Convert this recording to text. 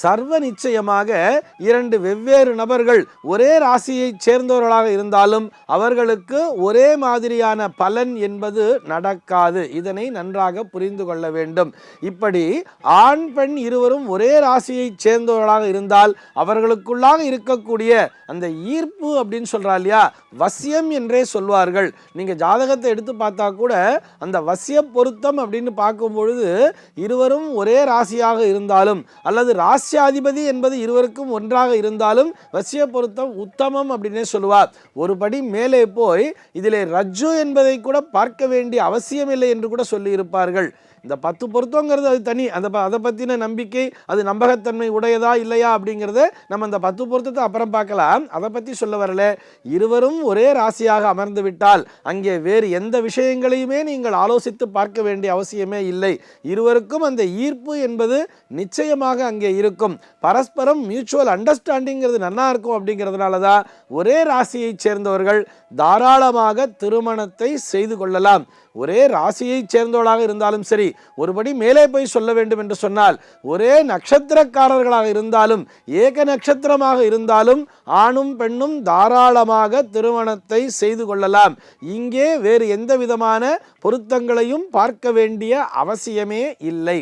சர்வ நிச்சயமாக இரண்டு வெவ்வேறு நபர்கள் ஒரே ராசியைச் சேர்ந்தவர்களாக இருந்தாலும் அவர்களுக்கு ஒரே மாதிரியான பலன் என்பது நடக்காது. இதனை நன்றாக புரிந்து கொள்ள வேண்டும். இப்படி ஆண் பெண் இருவரும் ஒரே ராசியைச் சேர்ந்தவர்களாக இருந்தால் அவர்களுக்குள்ளாக இருக்கக்கூடிய அந்த ஈர்ப்பு அப்படின்னு சொல்றா இல்லையா? வசியம் என்றே சொல்வார்கள். நீங்க ஜாதகத்தை எடுத்து பார்த்தா கூட அந்த வசிய பொருத்தம் அப்படின்னு பார்க்கும் பொழுது இருவரும் ஒரே ராசியாக இருந்தாலும் அல்லது ராசி ராசியாதிபதி என்பது இருவருக்கும் ஒன்றாக இருந்தாலும் வசிய பொருத்தம் உத்தமம் அப்படின்னே சொல்லுவார். ஒரு படி மேலே போய் இதிலே ரஜ்ஜு என்பதை கூட பார்க்க வேண்டிய அவசியமில்லை என்று கூட சொல்லி இருப்பார்கள் இந்த பத்து பொருத்தங்கிறது அது தனி. அந்த ப- அதை பற்றின நம்பிக்கை அது நம்பகத்தன்மை உடையதா இல்லையா அப்படிங்கிறத நம்ம அந்த பத்து பொருத்தத்தை அப்புறம் பார்க்கலாம். அதை பற்றி சொல்ல வரல. இருவரும் ஒரே ராசியாக அமர்ந்து விட்டால் அங்கே வேறு எந்த விஷயங்களையுமே நீங்கள் ஆலோசித்து பார்க்க வேண்டிய அவசியமே இல்லை. இருவருக்கும் அந்த ஈர்ப்பு என்பது நிச்சயமாக அங்கே இருக்கும். பரஸ்பரம் மியூச்சுவல் அண்டர்ஸ்டாண்டிங்கிறது நல்லா இருக்கும் அப்படிங்கிறதுனால தான் ஒரே ராசியைச் சேர்ந்தவர்கள் தாராளமாக திருமணத்தை செய்து கொள்ளலாம். ஒரே ராசியைச் சேர்ந்தவளாக இருந்தாலும் சரி ஒருபடி மேலே போய் சொல்ல வேண்டும் என்று சொன்னால் ஒரே நட்சத்திரக்காரர்களாக இருந்தாலும் ஏக நட்சத்திரமாக இருந்தாலும் ஆணும் பெண்ணும் தாராளமாக திருமணத்தை செய்து கொள்ளலாம். இங்கே வேறு எந்த விதமான பொருத்தங்களையும் பார்க்க வேண்டிய அவசியமே இல்லை.